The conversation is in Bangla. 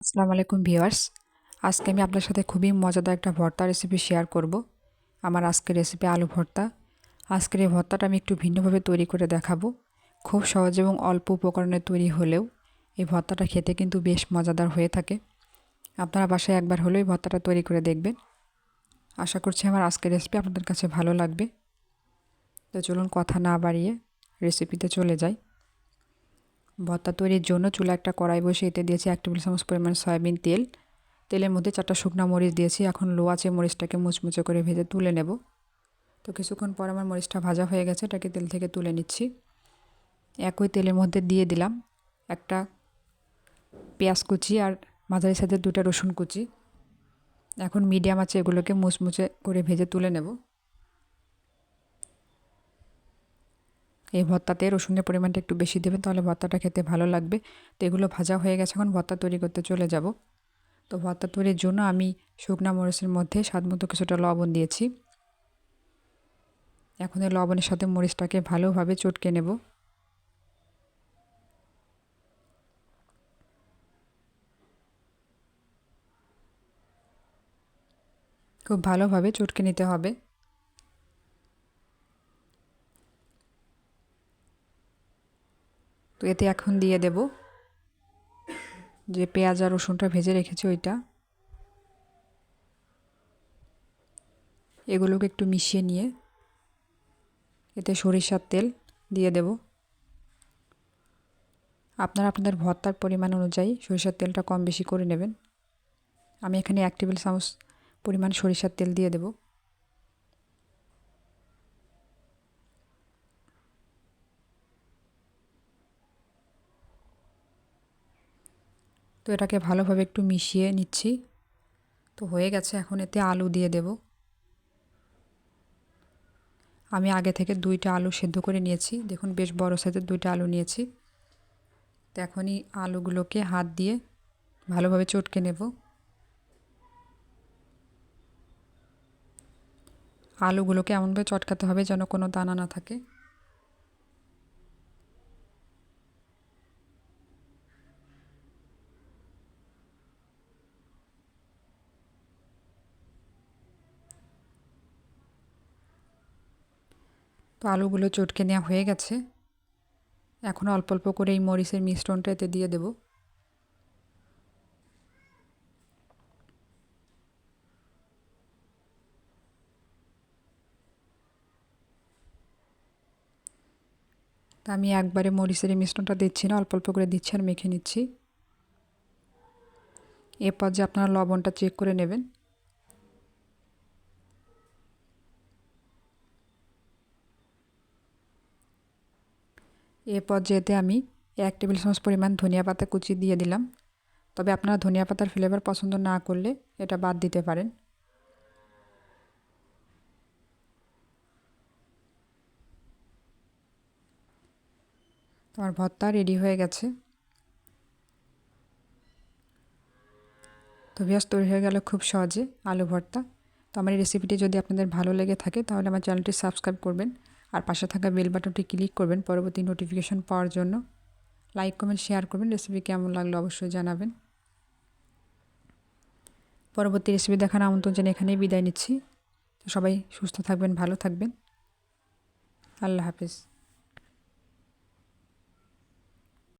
আসসালামু আলাইকুম ভিউয়ার্স। আজকে আমি আপনার সাথে খুবই মজাদার একটা ভর্তা রেসিপি শেয়ার করব। আমার আজকের রেসিপি আলু ভর্তা। আজকের এই ভর্তাটা আমি একটু ভিন্নভাবে তৈরি করে দেখাবো। খুব সহজ এবং অল্প উপকরণে তৈরি হলেও এই ভর্তাটা খেতে কিন্তু বেশ মজাদার হয়ে থাকে। আপনারা বাসায় একবার হলেও এই ভর্তাটা তৈরি করে দেখবেন। আশা করছি আমার আজকের রেসিপি আপনাদের কাছে ভালো লাগবে। তো চলুন কথা না বাড়িয়ে রেসিপিতে চলে যাই। ভর্তা তৈরির জন্য চুলা একটা কড়াই বসে এতে দিয়েছি এক টেবিল চামচ পরিমাণ সয়াবিন তেল। তেলের মধ্যে চারটা শুকনো মরিচ দিয়েছি। এখন লো আছে মরিচটাকে মুচমুচে করে ভেজে তুলে নেব। তো কিছুক্ষণ পর আমার মরিচটা ভাজা হয়ে গেছে, এটাকে তেল থেকে তুলে নিচ্ছি। একই তেলের মধ্যে দিয়ে দিলাম একটা পেঁয়াজ কুচি আর মাঝারি সাথে দুটা রসুন কুচি। এখন মিডিয়াম আছে এগুলোকে মুচমুচে করে ভেজে তুলে নেব। এই ভর্তাতে রসুনের পরিমাণটা একটু বেশি দেবেন, তাহলে ভর্তাটা খেতে ভালো লাগবে। তো এগুলো ভাজা হয়ে গেছে, এখন ভর্তা তৈরি করতে চলে যাব। তো ভর্তা তৈরির জন্য আমি শুকনা মরিচের মধ্যে স্বাদ মতো কিছুটা লবণ দিয়েছি। এখন এই লবণের সাথে মরিচটাকে ভালোভাবে চটকে নেব। খুব ভালোভাবে চটকে নিতে হবে। তো এতে এখন দিয়ে দেব যে পেঁয়াজ আর রসুনটা ভেজে রেখেছি ওইটা। এগুলোকে একটু মিশিয়ে নিয়ে এতে সরিষার তেল দিয়ে দেব। আপনারা আপনাদের ভর্তার পরিমাণ অনুযায়ী সরিষার তেলটা কম বেশি করে নেবেন। আমি এখানে এক টেবিল চামচ পরিমাণ সরিষার তেল দিয়ে দেবো। তো এটাকে ভালোভাবে একটু মিশিয়ে নিচ্ছি। তো হয়ে গেছে, এখন এতে আলু দিয়ে দেব। আমি আগে থেকে দুইটা আলু সেদ্ধ করে নিয়েছি। দেখুন, বেশ বড় সাইজের দুইটা আলু নিয়েছি। তো এখনই আলুগুলোকে হাত দিয়ে ভালোভাবে চটকে নেব। আলুগুলোকে এমনভাবে চটকাতে হবে যেন কোনো দানা না থাকে। তো আলুগুলো চটকে নেওয়া হয়ে গেছে। এখন অল্প অল্প করে এই মরিচের মিশ্রণটা এতে দিয়ে দেব। তা আমি একবারে মরিচের মিশ্রণটা দিচ্ছি না, অল্প অল্প করে দিচ্ছি আর মেখে নিচ্ছি। এরপর যে আপনারা লবণটা চেক করে নেবেন। এ পর্যায়েতে আমি এক টেবিল চামচ পরিমাণ ধনিয়া পাতা কুচি দিয়ে দিলাম। তবে আপনারা ধনিয়া পাতার ফ্লেভার পছন্দ না করলে এটা বাদ দিতে পারেন। আমার ভর্তা রেডি হয়ে গেছে। তো বিয়াস তৈরি হয়ে গেল খুব সহজে আলু ভর্তা। তো আমার এই রেসিপিটি যদি আপনাদের ভালো লেগে থাকে তাহলে আমার চ্যানেলটি সাবস্ক্রাইব করবেন। আর পাশে থাকা বেল বাটনটি ক্লিক করবেন পরবর্তী নোটিফিকেশন পাওয়ার জন্য। লাইক কমেন্ট শেয়ার করবেন। রেসিপি কেমন লাগল অবশ্যই জানাবেন। পরবর্তী রেসিপি দেখার আমন্ত্রণ জানিয়ে এখানেই বিদায় নিচ্ছি। সবাই সুস্থ থাকবেন, ভালো থাকবেন। আল্লাহ হাফিজ।